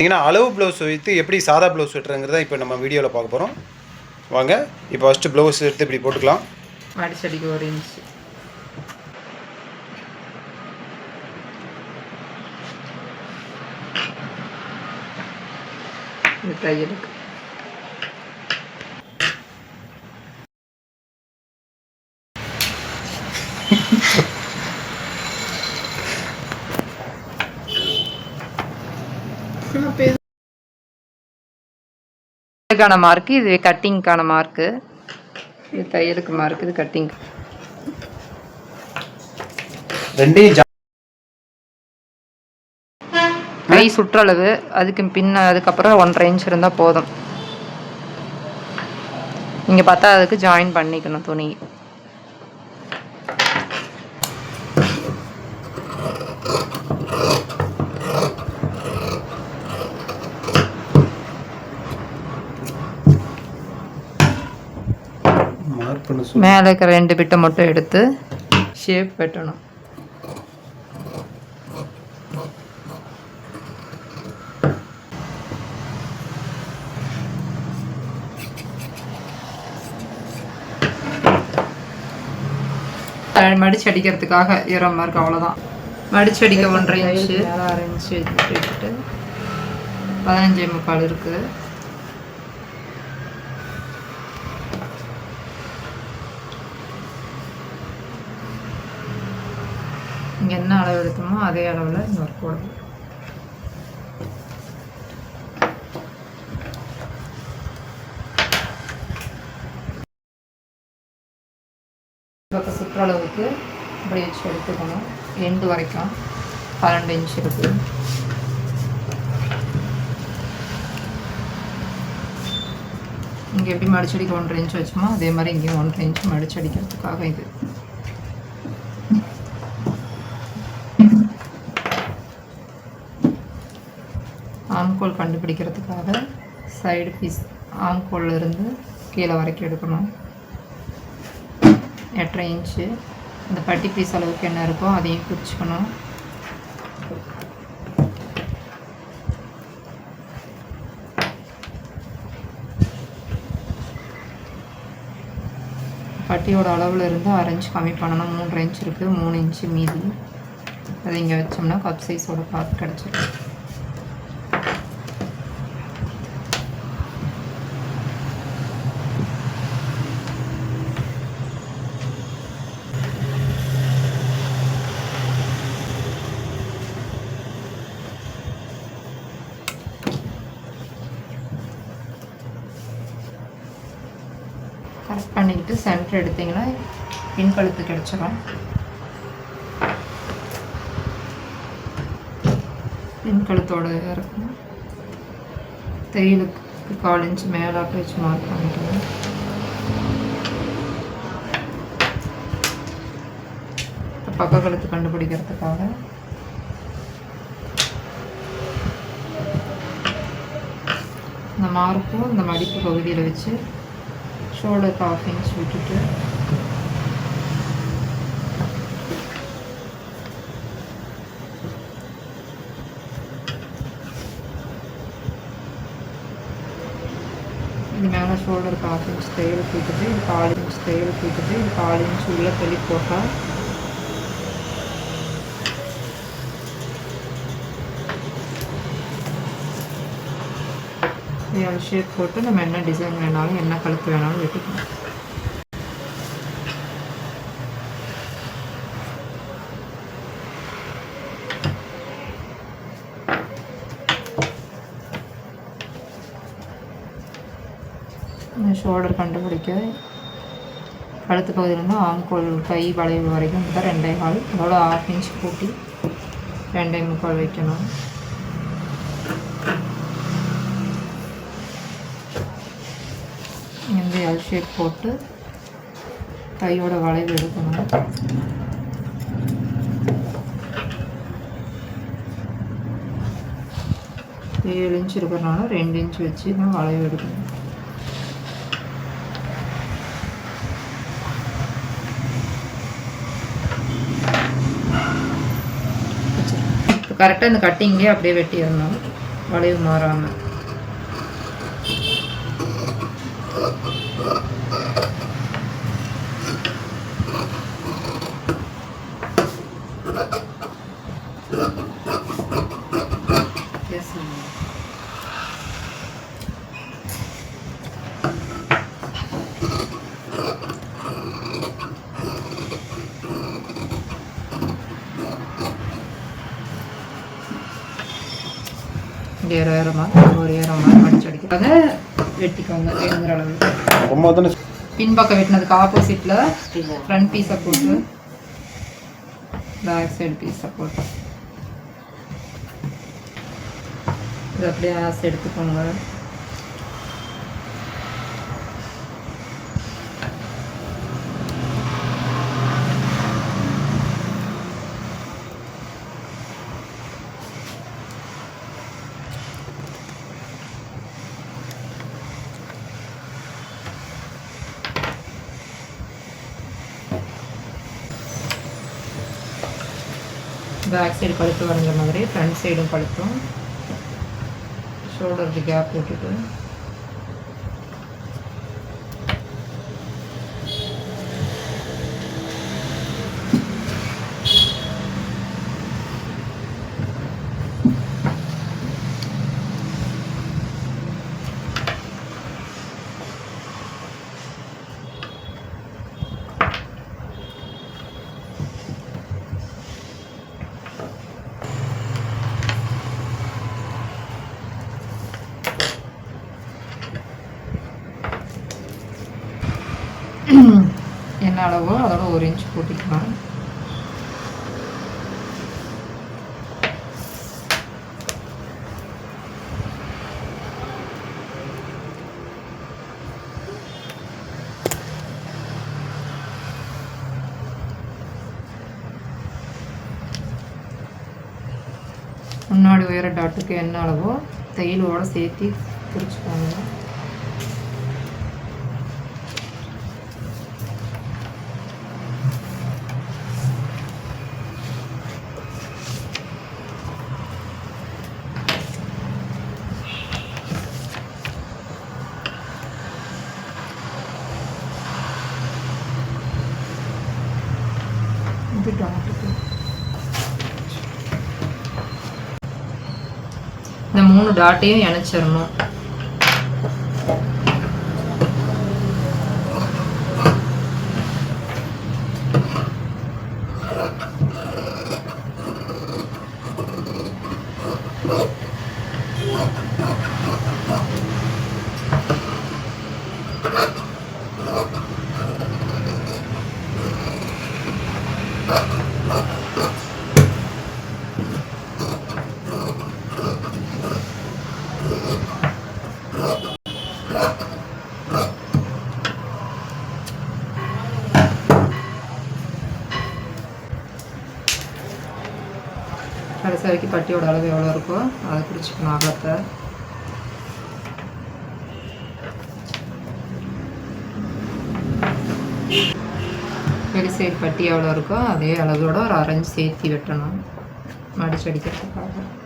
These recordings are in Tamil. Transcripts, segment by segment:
பார்த்தீங்கன்னா அளவு ப்ளவுஸ் வைத்து எப்படி சாதா ப்ளவுஸ் வெட்டுறங்கிறத இப்போ நம்ம வீடியோவில் பார்க்க போகிறோம் வாங்க இப்போ ஃபஸ்ட்டு ப்ளவுஸ் எடுத்து இப்படி போட்டுக்கலாம். அடிச்சடிக்கு ஒரு இன்ச்சு இது தையலுக்கு இதுக்கான மார்க்கு இது கட்டிங்க்கான மார்க்கு இது தையலுக்கு மார்க் இது கட்டிங் ரெண்டையும் கை சுற்றளவு அதுக்கு பின்ன அதுக்கப்புறம் ஒன்றரை இன்ச் இருந்தால் போதும். இங்கே பார்த்தா அதுக்கு ஜாயின் பண்ணிக்கணும் துணி. மேலே இருக்கிற ரெண்டு பிட்டை மட்டும் எடுத்து ஷேப் வெட்டணும். மடிச்சு அடிக்கிறதுக்காக ஈரம் மார்க் அவ்வளோதான் மடிச்சு அடிக்க ஒன்றரை இன்ச்சு. அரை இன்ச்சு விட்டுட்டு பதினஞ்சே முக்கால் இருக்குது நீங்கள் என்ன அளவு எடுத்தோமோ அதே அளவில் இந்த ஒர்க் போடணும் பக்கம் சுற்றளவுக்கு இப்படி வச்சு எடுத்துக்கணும். எண்டு வரைக்கும். பன்னெண்டு இன்ச் இருக்குது இங்கே எப்படி மடிச்சடிக்க ஒன்றரை இன்ச் வச்சோமோ அதே மாதிரி இங்கேயும் ஒன்றரை இன்ச் மடிச்சடிக்கிறதுக்காக இது. ஆம்கோல் கண்டுபிடிக்கிறதுக்காக சைடு பீஸ் ஆம்கோல்ல இருந்து கீழே வரைக்கும் எடுக்கணும். எட்டரை இன்ச்சு இந்த பட்டி பீஸ் அளவுக்கு என்ன இருக்கோ அதையும் குறிச்சிக்கணும் பட்டியோட அளவில் இருந்து அரை இன்ச் கம்மி பண்ணணும். மூன்று இன்ச் இருக்குது மூணு இன்ச்சு மீதி. அதை இங்கே வச்சோம்னா கப் சைஸோட பார்த்து கிடச்சிருக்கு பண்ணிக்கிட்டு சென்டர் எடுத்தீங்கன்னா பின்கழுத்து கிடச்சிடும் பின் இருக்கும் தையலுக்கு கால் இன்ச்சு மேலாக்க வச்சு மார்க் பண்ணிக்கணும் பக்க கழுத்து கண்டுபிடிக்கிறதுக்காக. இந்த மார்க்கும் இந்த மடிப்பு பகுதியில் வச்சு ஷோல்டருக்கு ஆஃப் இன்ச் விட்டுட்டு. இது மேலே ஷோல்டருக்கு ஆஃப் இன்ச் தையல் தூக்கிட்டு இது கால் இன்ச் தையல் தூக்கிட்டு இது கால் இன்ச் உள்ள தெளி போட்டால் எல் ஷேப் போட்டு நம்ம என்ன டிசைன் வேணாலும் என்ன கழுத்து வேணாலும் வெட்டிக்கலாம். ஷோல்டர் கண்டுபிடிக்க. கழுத்து பகுதியிலேருந்து ஆம்கோல் கை வளைவு வரைக்கும் தான் ரெண்டே கால். அதோட ஆஃப் இன்ச் கூட்டி ரெண்டே முக்கால் வைக்கணும். மாதிரி எல் ஷேப் போட்டு கையோட வளைவு எடுக்கணும். ஏழு இன்ச் இருக்கிறனால ரெண்டு இன்ச் வச்சு தான் வளைவு எடுக்கணும். கரெக்டாக இந்த கட்டிங்லேயே அப்படியே வெட்டிடணும். வளைவு மாறாமல் வேறு மாதிரி ஒரு வேறு மாதிரி மடிச்சு அடிக்கிறாங்க. வெட்டிக்கோங்க வேணுங்கிற அளவு. பின்பக்கம் வெட்டினதுக்கு ஆப்போசிட்டில் ஃப்ரண்ட் பீஸை போட்டு பேக் சைடு பீஸை போட்டு. இது அப்படியே ஆசை எடுத்துக்கோங்க. பேக் சைடு கழுத்து வரைஞ்ச மாதிரி ஃப்ரண்ட் சைடும் கழுத்தும் ஷோல்டருக்கு கேப் விட்டுட்டு. என்ன அளவோ அதோட ஒரு இன்ச் கூட்டிக்கலாம் முன்னாடி உயர டாட்டுக்கு என்ன அளவோ தையலோடு சேர்த்து பிரிச்சுக்கோங்க. இது டாட்டுக்கு இந்த மூணு டாட்டையும் இணைச்சிடணும். வரைக்கும் பட்டியோட அளவு எவ்வளோ இருக்கோ அதை பிடிச்சிக்கணும் அகலத்தை. வெளி சைடு பட்டி எவ்வளோ இருக்கோ அதே அளவோட ஒரு அரைஞ்சு சேர்த்தி வெட்டணும். மடிச்சடிக்கிறதுக்காக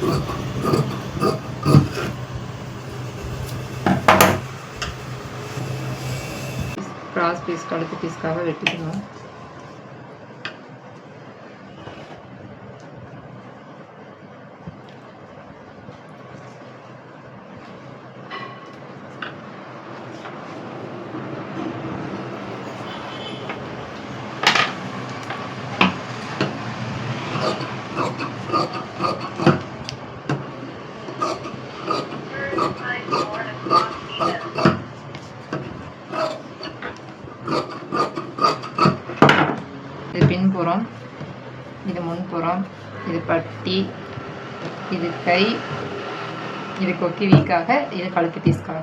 அடிக்கிறதுக்காக கிராஸ் பீஸ் கழுத்து பீஸ்க்காக வெட்டிக்கணும் இது பின்புறம் இது முன்புறம் இது பட்டி இது கை இது கொக்கி வீக்காக இது கழுத்து பீஸ்க்காக